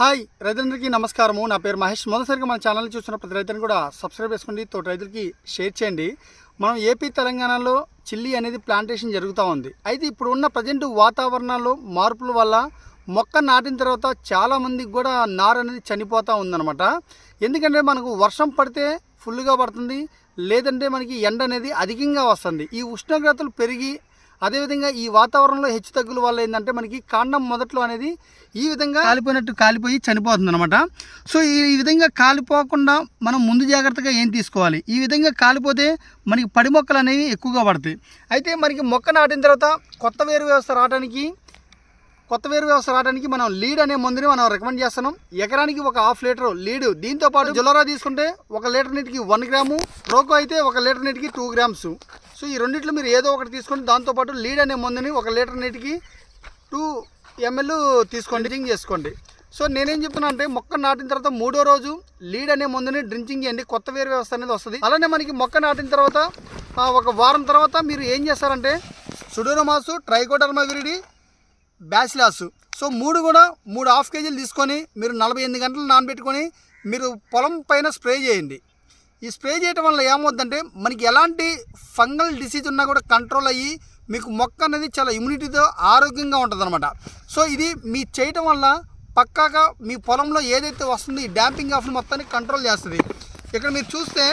Hi రైతులందరికీ నమస్కారము. నా పేరు మహేష్. మొదటిసారిగా మన ఛానల్ చూస్తున్న ప్రతి రైతుని కూడా సబ్స్క్రైబ్ చేసుకోండి తోటి రైతులకి షేర్ చేయండి. మనం ఏపీ తెలంగాణలో చిల్లీ అనేది ప్లాంటేషన్ జరుగుతూ ఉంది. అయితే ఇప్పుడు ఉన్న ప్రజెంట్ వాతావరణాల్లో మార్పుల వల్ల మొక్క నాటిన తర్వాత చాలామందికి కూడా నారు అనేది చనిపోతూ ఉందన్నమాట. ఎందుకంటే మనకు వర్షం పడితే ఫుల్గా పడుతుంది. లేదంటే మనకి ఎండ అనేది అధికంగా వస్తుంది. ఈ ఉష్ణోగ్రతలు పెరిగి అదేవిధంగా ఈ వాతావరణంలో హెచ్చు తగ్గుల వల్ల ఏంటంటే మనకి కాండం మొదట్లో అనేది ఈ విధంగా కాలిపోయినట్టు కాలిపోయి చనిపోతుంది అనమాట సో ఈ విధంగా కాలిపోకుండా మనం ముందు జాగ్రత్తగా ఏం తీసుకోవాలి? ఈ విధంగా కాలిపోతే మనకి పడి మొక్కలు అనేవి ఎక్కువగా పడతాయి. అయితే మనకి మొక్క నాటిన తర్వాత కొత్త వేరు వ్యవస్థ రావడానికి కొత్త వేరు వ్యవస్థ రావడానికి మనం లీడ్ అనే మందుని మనం రికమెండ్ చేస్తున్నాం. ఎకరానికి ఒక హాఫ్ లీటర్ లీడ్ దీంతో పాటు జొలోరా తీసుకుంటే ఒక లీటర్ నీటికి వన్ గ్రాము రోకో అయితే ఒక లీటర్ నీటికి టూ గ్రామ్స్ సో ఈ రెండిట్లో మీరు ఏదో ఒకటి తీసుకోండి దాంతోపాటు లీడ్ అనే మందుని ఒక లీటర్ నీటికి టూ ఎంఎల్ తీసుకోండి డ్రింక్ చేసుకోండి. సో నేనేం చెప్తున్నా అంటే మొక్క నాటిన తర్వాత మూడో రోజు లీడ్ అనే మందుని డ్రింకింగ్ చేయండి. కొత్త వేరు వ్యవస్థ అనేది వస్తుంది. అలానే మనకి మొక్క నాటిన తర్వాత ఒక వారం తర్వాత మీరు ఏం చేస్తారంటే pseudomonas trichoderma viride bacillus so మూడు కూడా మూడు హాఫ్ కేజీలు తీసుకొని మీరు నలభై ఎనిమిది గంటలు నానబెట్టుకొని మీరు పొలం పైన స్ప్రే చేయండి. ఈ స్ప్రే చేయడం వల్ల ఏమవుతుందంటే మనకి ఎలాంటి ఫంగల్ డిసీజ్ ఉన్నా కూడా కంట్రోల్ అయ్యి మీకు మొక్క అనేది చాలా ఇమ్యూనిటీతో ఆరోగ్యంగా ఉంటుందన్నమాట. సో ఇది మీ చేయటం వల్ల పక్కాగా మీ పొలంలో ఏదైతే వస్తుంది డ్యాంపింగ్ ఆఫ్ మొత్తాన్ని కంట్రోల్ చేస్తుంది. ఇక్కడ మీరు చూస్తే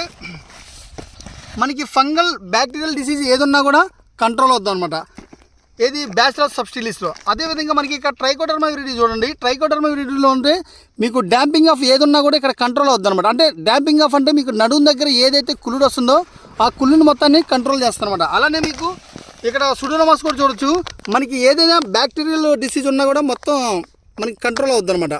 మనకి ఫంగల్ బ్యాక్టీరియల్ డిసీజ్ ఏదున్నా కూడా కంట్రోల్ అవుతుంది అనమాట ఏది బ్యాచిలర్ సబ్స్టిలీస్లో అదేవిధంగా మనకి ఇక్కడ ట్రైకోడర్మా విరిడి చూడండి. ట్రైకోడర్మా విరిడిలో ఉంటే మీకు డ్యాంపింగ్ ఆఫ్ ఏదున్నా కూడా ఇక్కడ కంట్రోల్ అవుతుంది అనమాట అంటే డ్యాంపింగ్ ఆఫ్ అంటే మీకు నడుము దగ్గర ఏదైతే కుళ్ళుడు వస్తుందో ఆ కుళ్ళుని మొత్తాన్ని కంట్రోల్ చేస్తారనమాట అలానే మీకు ఇక్కడ సుడోనమాస్ కూడా చూడొచ్చు. మనకి ఏదైనా బ్యాక్టీరియల్ డిసీజ్ ఉన్నా కూడా మొత్తం మనకి కంట్రోల్ అవుతుంది అనమాట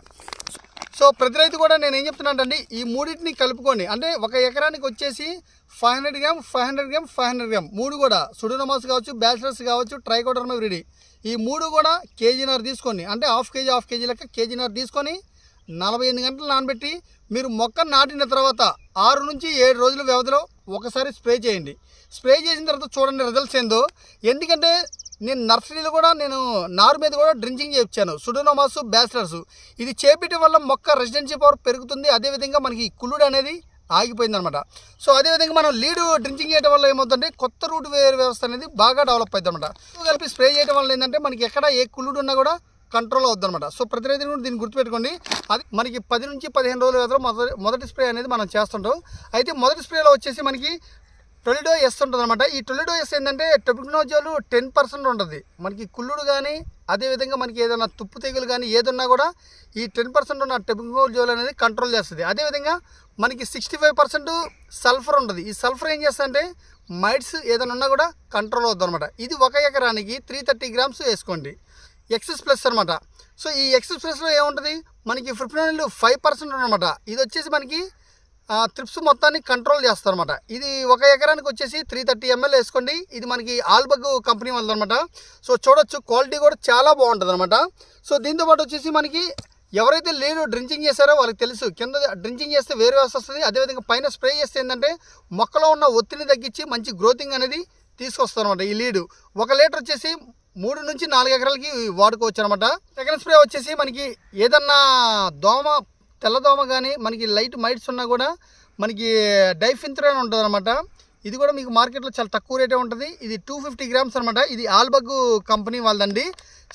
సో ప్రతి రైతు కూడా నేను ఏం చెప్తున్నానంటే ఈ మూడింటిని కలుపుకొని అంటే ఒక ఎకరానికి వచ్చేసి five hundred gram five hundred gram five hundred gram మూడు కూడా సుడోనమాస్ కావచ్చు బ్యాచిలర్స్ కావచ్చు ట్రైకోడర్మ విడి ఈ మూడు కూడా కేజీన్నర తీసుకొని అంటే హాఫ్ కేజీ హాఫ్ కేజీ లెక్క కేజీన్నర తీసుకొని నలభై ఎనిమిది గంటలు నానబెట్టి మీరు మొక్క నాటిన తర్వాత ఆరు నుంచి ఏడు రోజుల వ్యవధిలో ఒకసారి స్ప్రే చేయండి. స్ప్రే చేసిన తర్వాత చూడండి రిజల్ట్స్ ఏందో. ఎందుకంటే నేను నర్సరీలో కూడా నేను నారు మీద కూడా డ్రింకింగ్ చేయించాను. సుడోనోమాస్ బ్యాచిలర్స్ ఇది చేపించడం వల్ల మొక్క రెసిడెన్సీ పవర్ పెరుగుతుంది. అదేవిధంగా మనకి కుళ్ళుడు అనేది ఆగిపోయిందనమాట. సో అదేవిధంగా మనం లీడ్ డ్రింకింగ్ చేయడం వల్ల ఏమవుతుందంటే కొత్త రూట్ వేర్ వ్యవస్థ అనేది బాగా డెవలప్ అవుతుంది అనమాట. కలిపి స్ప్రే చేయడం వల్ల ఏంటంటే మనకి ఎక్కడ ఏ కుళ్ళుడు ఉన్నా కూడా కంట్రోల్ అవుద్ది అనమాట. సో ప్రతి రైతు కూడా దీన్ని గుర్తుపెట్టుకోండి. అది మనకి పది నుంచి పదిహేను రోజుల వ్యవధిలో మొదటి మొదటి స్ప్రే అనేది మనం చేస్తుంటాం. అయితే మొదటి స్ప్రేలో వచ్చేసి మనకి టొలిడో ఎస్ ఉంటుంది అనమాట ఈ టొలిడో ఎస్ ఏంటంటే టెబ్రిక్నోజోలు టెన్ పర్సెంట్ ఉంటుంది. మనకి కుళ్ళుడు కానీ అదేవిధంగా మనకి ఏదైనా తుప్పు తెగులు కానీ ఏదన్నా కూడా ఈ టెన్ పర్సెంట్ ఉన్న టెబ్రిక్నోజోల్ అనేది కంట్రోల్ చేస్తుంది. అదేవిధంగా మనకి సిక్స్టీ ఫైవ్ పర్సెంట్ సల్ఫర్ ఉంటుంది. ఈ సల్ఫర్ ఏం చేస్తుందంటే మైట్స్ ఏదైనా ఉన్నా కూడా కంట్రోల్ అవుతుంది అనమాట ఇది ఒక ఎకరానికి త్రీ థర్టీ గ్రామ్స్ వేసుకోండి. ఎక్సెస్ ప్లస్ అనమాట సో ఈ ఎక్సెస్ ప్లస్లో ఏముంటుంది? మనకి ఫిఫ్టీ ఫైవ్ పర్సెంట్ అనమాట ఇది వచ్చేసి మనకి త్రిప్స్ మొత్తాన్ని కంట్రోల్ చేస్తారనమాట ఇది ఒక ఎకరానికి వచ్చేసి త్రీ థర్టీ ఎంఎల్ వేసుకోండి. ఇది మనకి ఆల్బగ్ కంపెనీ వాళ్ళు అనమాట సో చూడొచ్చు క్వాలిటీ కూడా చాలా బాగుంటుంది అనమాట సో దీంతో పాటు వచ్చేసి మనకి ఎవరైతే లేడు డ్రింకింగ్ చేశారో వాళ్ళకి తెలుసు కింద డ్రింకింగ్ చేస్తే వేరే వ్యవస్థ వస్తుంది. అదేవిధంగా పైన స్ప్రే చేస్తే ఏంటంటే మొక్కలో ఉన్న ఒత్తిడిని తగ్గించి మంచి గ్రోతింగ్ అనేది తీసుకొస్తారనమాట ఈ లీడు. ఒక లీటర్ వచ్చేసి మూడు నుంచి నాలుగు ఎకరాలకి వాడుకోవచ్చు అనమాట సెకండ్ స్ప్రే వచ్చేసి మనకి ఏదన్నా దోమ తెల్లదోమ కానీ మనకి లైట్ మైట్స్ ఉన్నా కూడా మనకి డైఫిన్త్రోన్ ఉంటుంది అనమాట ఇది కూడా మీకు మార్కెట్లో చాలా తక్కువ రేటే ఉంటుంది. ఇది టూ ఫిఫ్టీ గ్రామ్స్ అనమాట ఇది ఆల్బగ్ కంపెనీ వాళ్ళదండి.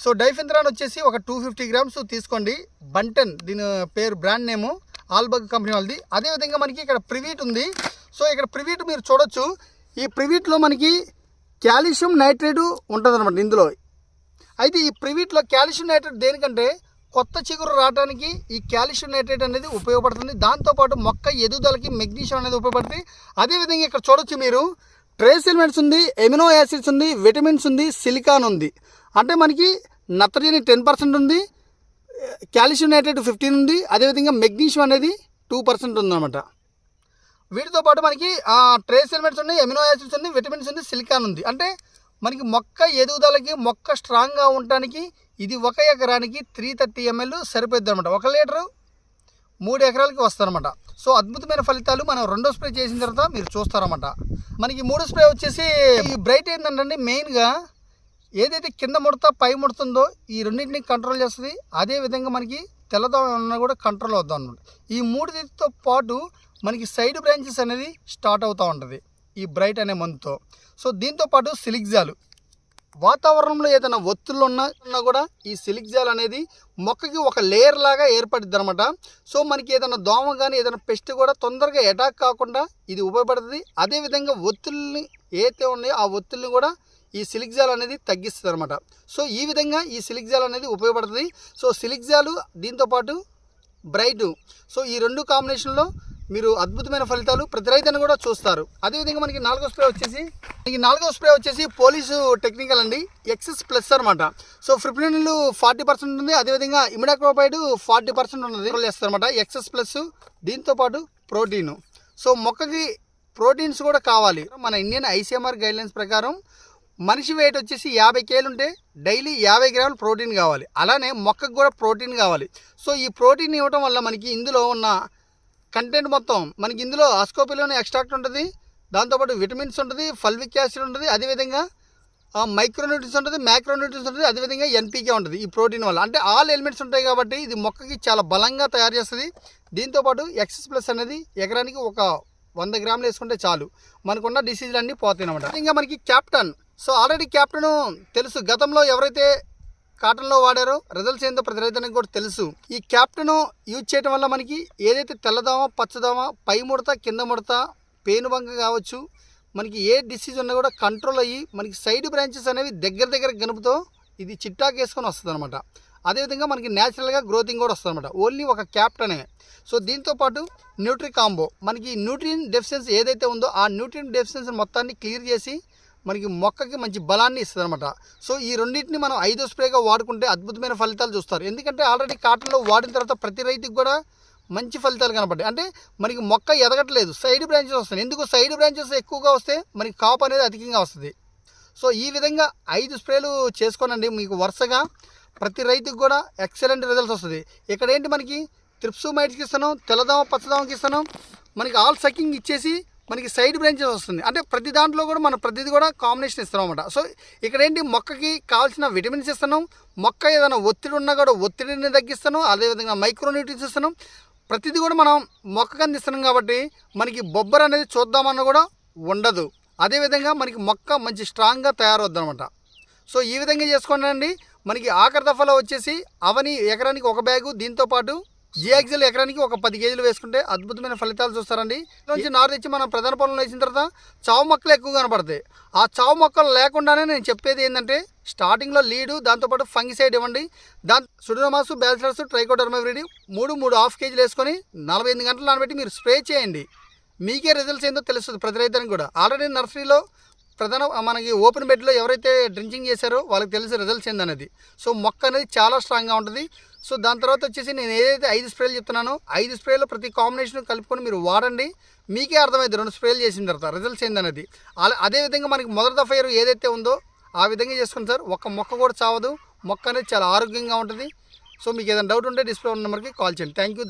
సో డైఫిన్త్రాన్ వచ్చేసి ఒక టూ ఫిఫ్టీ గ్రామ్స్ తీసుకోండి. బంటన్ దీని పేరు బ్రాండ్ నేము ఆల్బగ్ కంపెనీ వాళ్ళది. అదేవిధంగా మనకి ఇక్కడ ప్రివీట్ ఉంది. సో ఇక్కడ ప్రివీట్ మీరు చూడొచ్చు. ఈ ప్రివీట్లో మనకి కాల్షియం నైట్రేటు ఉంటుంది అనమాట ఇందులో. అయితే ఈ ప్రివీట్లో కాల్షియం నైట్రేట్ దేనికంటే కొత్త చిగురు రావడానికి ఈ కాల్షియం నైట్రేట్ అనేది ఉపయోగపడుతుంది. దాంతోపాటు మొక్క ఎదుగుదలకి మెగ్నీషియం అనేది ఉపయోగపడుతుంది. అదేవిధంగా ఇక్కడ చూడొచ్చు మీరు ట్రేస్ ఎలిమెంట్స్ ఉంది ఎమినో యాసిడ్స్ ఉంది విటమిన్స్ ఉంది సిలికాన్ ఉంది. అంటే మనకి నత్రజని టెన్ పర్సెంట్ ఉంది కాల్షియం నైట్రేట్ ఫిఫ్టీన్ ఉంది అదేవిధంగా మెగ్నీషియం అనేది టూ పర్సెంట్ ఉందన్నమాట. వీటితో పాటు మనకి ట్రేస్ ఎలిమెంట్స్ ఉన్నాయి ఎమినో యాసిడ్స్ ఉంది విటమిన్స్ ఉంది సిలికాన్ ఉంది. అంటే మనకి మొక్క ఎదుగుదలకి మొక్క స్ట్రాంగ్గా ఉండటానికి ఇది ఒక ఎకరానికి త్రీ థర్టీ ఎంఎల్ సరిపోద్ది అనమాట ఒక లీటరు మూడు ఎకరాలకి వస్తారన్నమాట సో అద్భుతమైన ఫలితాలు మనం రెండో స్ప్రే చేసిన తర్వాత మీరు చూస్తారన్నమాట. మనకి మూడో స్ప్రే వచ్చేసి ఈ బ్రైట్ ఏంటంటే మెయిన్గా ఏదైతే కింద ముడత పై ముడుతుందో ఈ రెండింటిని కంట్రోల్ చేస్తుంది. అదే విధంగా మనకి తెల్లదోమన్నా కూడా కంట్రోల్ అవుతా అనమాట ఈ మూడితో పాటు మనకి సైడ్ బ్రాంచెస్ అనేది స్టార్ట్ అవుతూ ఉంటుంది. ఈ బ్రైట్ అనే మందుతో. సో దీంతో పాటు సిలిక్జాలు వాతావరణంలో ఏదైనా ఒత్తులు ఉన్నా ఉన్నా కూడా ఈ సిలిక్జాల్ అనేది మొక్కకి ఒక లేయర్ లాగా ఏర్పడుద్ది అనమాట సో మనకి ఏదైనా దోమ కానీ ఏదైనా పెస్ట్ కూడా తొందరగా అటాక్ కాకుండా ఇది ఉపయోగపడుతుంది. అదేవిధంగా ఒత్తుల్ని ఏదైతే ఉన్నాయో ఆ ఒత్తుల్ని కూడా ఈ సిలిక్ జాల్ అనేది తగ్గిస్తుంది అనమాట సో ఈ విధంగా ఈ సిలిక్జాల్ అనేది ఉపయోగపడుతుంది. సో సిలిక్ జాలు దీంతోపాటు బ్రైట్. సో ఈ రెండు కాంబినేషన్లో మీరు అద్భుతమైన ఫలితాలు ప్రతి రైతుని కూడా చూస్తారు. అదేవిధంగా మనకి నాలుగో స్ప్రే వచ్చేసి మనకి నాలుగో స్ప్రే వచ్చేసి పోలీసు టెక్నికల్ అండి. ఎక్సెస్ ప్లస్ అనమాట సో ఫ్రిప్లిన్లు ఫార్టీ పర్సెంట్ ఉంటుంది అదేవిధంగా ఇమిడాక్రోపైడ్ ఫార్టీ పర్సెంట్ ఉన్నది. వేస్తారనమాట ఎక్సెస్ ప్లస్ దీంతోపాటు ప్రోటీన్. సో మొక్కకి ప్రోటీన్స్ కూడా కావాలి. మన ఇండియన్ ఐసీఎంఆర్ గైడ్లైన్స్ ప్రకారం మనిషి వెయిట్ వచ్చేసి యాభై కేలు ఉంటే డైలీ యాభై గ్రాములు ప్రోటీన్ కావాలి. అలానే మొక్కకు కూడా ప్రోటీన్ కావాలి. సో ఈ ప్రోటీన్ ఇవ్వటం వల్ల మనకి ఇందులో ఉన్న కంటెంట్ మొత్తం మనకి ఇందులో ఆస్కోపిలోని ఎక్స్ట్రాక్ట్ ఉంటుంది దాంతోపాటు విటమిన్స్ ఉంటుంది ఫల్విక్ యాసిడ్ ఉంటుంది అదేవిధంగా మైక్రోన్యూట్రిన్స్ ఉంటుంది మ్యాక్రోన్యూట్రిన్స్ ఉంటుంది అదేవిధంగా ఎన్పీకే ఉంటుంది ఈ ప్రోటీన్ వల్ల. అంటే ఆల్ ఎలిమెంట్స్ ఉంటాయి కాబట్టి ఇది మొక్కకి చాలా బలంగా తయారు చేస్తుంది. దీంతోపాటు ఎక్సెస్ ప్లస్ అనేది ఎకరానికి ఒక వంద గ్రాములు వేసుకుంటే చాలు. మనకున్న డిసీజులు అన్నీ పోతాయి అనమాట ఇంకా మనకి క్యాప్టన్ సో ఆల్రెడీ క్యాప్టెన్ తెలుసు. గతంలో ఎవరైతే కాటన్లో వాడారో రిజల్ట్స్ ఏందో ప్రతి రైతానికి కూడా తెలుసు. ఈ క్యాప్టెన్ యూజ్ చేయడం వల్ల మనకి ఏదైతే తెల్లదోమ పచ్చదోమ పై ముడత కింద ముడత పేనుబంక కావచ్చు మనకి ఏ డిసీజ్ ఉన్నా కూడా కంట్రోల్ అయ్యి మనకి సైడ్ బ్రాంచెస్ అనేవి దగ్గర దగ్గర గనుపుతో ఇది చిట్టాకు వేసుకొని వస్తుంది అనమాట అదేవిధంగా మనకి న్యాచురల్గా గ్రోతింగ్ కూడా వస్తుంది అనమాట ఓన్లీ ఒక క్యాప్టనే. సో దీంతో పాటు న్యూట్రీ కాంబో. మనకి న్యూట్రియన్ డెఫిషియన్స్ ఏదైతే ఉందో ఆ న్యూట్రియన్ డెఫిషియన్స్ మొత్తాన్ని క్లియర్ చేసి మనకి మొక్కకి మంచి బలాన్ని ఇస్తుంది అనమాట సో ఈ రెండింటిని మనం ఐదో స్ప్రేగా వాడుకుంటే అద్భుతమైన ఫలితాలు చూస్తారు. ఎందుకంటే ఆల్రెడీ కాటన్లో వాడిన తర్వాత ప్రతి రైతుకి కూడా మంచి ఫలితాలు కనపడ్డాయి. అంటే మనకి మొక్క ఎదగట్లేదు. సైడ్ బ్రాంచెస్ వస్తాయి ఎందుకు సైడ్ బ్రాంచెస్ ఎక్కువగా వస్తే మనకి కాపు అనేది అధికంగా వస్తుంది. సో ఈ విధంగా ఐదు స్ప్రేలు చేసుకోనండి మీకు వరుసగా. ప్రతి రైతుకు కూడా ఎక్సలెంట్ రిజల్ట్స్ వస్తుంది. ఇక్కడ ఏంటి మనకి? త్రిప్సు మైట్స్కి ఇస్తాను తెల్లదోమ పచ్చదోమకి ఇస్తాను మనకి ఆల్ సకింగ్ ఇచ్చేసి మనకి సైడ్ బ్రాంచెస్ వస్తుంది. అంటే ప్రతి దాంట్లో కూడా మనం ప్రతిది కూడా కాంబినేషన్ ఇస్తాం అనమాట సో ఇక్కడ ఏంటి మొక్కకి కావాల్సిన విటమిన్స్ ఇస్తాను మొక్క ఏదైనా ఒత్తిడి ఉన్నా కూడా ఒత్తిడిని తగ్గిస్తాను అదేవిధంగా మైక్రోన్యూట్రిన్స్ ఇస్తాను ప్రతిది కూడా మనం మొక్కకు అందిస్తున్నాం కాబట్టి మనకి బొబ్బర్ అనేది చూద్దామన్నా కూడా ఉండదు. అదేవిధంగా మనకి మొక్క మంచి స్ట్రాంగ్గా తయారవుద్దనమాట సో ఈ విధంగా చేసుకోండి మనకి ఆఖరి దఫాలో వచ్చేసి అవని ఎకరానికి ఒక బ్యాగు. దీంతో పాటు జియాక్సిల్ ఎకరానికి ఒక పది కేజీలు వేసుకుంటే అద్భుతమైన ఫలితాలు చూస్తారండి. నుంచి నారు తెచ్చి మనం ప్రధాన పొలంలో వేసిన తర్వాత చావు మొక్కలు ఎక్కువ కనపడతాయి. ఆ చావు మొక్కలు లేకుండానే నేను చెప్పేది ఏంటంటే స్టార్టింగ్లో లీడు దాంతోపాటు ఫంగిసైడ్ ఇవ్వండి. దాని సుడినమాసు బ్యాచిలర్స్ ట్రైకోడర్మవిరిడి మూడు మూడు హాఫ్ కేజీలు వేసుకొని నలభై ఎనిమిది గంటలు నానబెట్టి మీరు స్ప్రే చేయండి. మీకే రిజల్ట్స్ ఏందో తెలుస్తుంది ప్రతి రైతానికి కూడా. ఆల్రెడీ నర్సరీలో ప్రధాన మనకి ఓపెన్ బెడ్లో ఎవరైతే డ్రింకింగ్ చేశారో వాళ్ళకి తెలిసి రిజల్ట్స్ ఏందనేది. సో మొక్క అనేది చాలా స్ట్రాంగ్గా ఉంటుంది. సో దాని తర్వాత వచ్చేసి నేను ఏదైతే ఐదు స్ప్రేలు చెప్తున్నానో ఐదు స్ప్రేలు ప్రతి కాంబినేషన్ కలుపుకొని మీరు వాడండి. మీకే అర్థమైంది రెండు స్ప్రేలు చేసిన తర్వాత రిజల్ట్స్ ఏందనేది అలా అదేవిధంగా మనకి మొదటి దఫా ఎరువు ఏదైతే ఉందో ఆ విధంగా చేసుకోండి సార్ ఒక్క మొక్క కూడా చావదు. మొక్క అనేది చాలా ఆరోగ్యంగా ఉంటుంది. సో మీకు ఏదైనా డౌట్ ఉంటే డిస్ప్లే ఉన్న నెంబర్కి కాల్ చేయండి. Thank you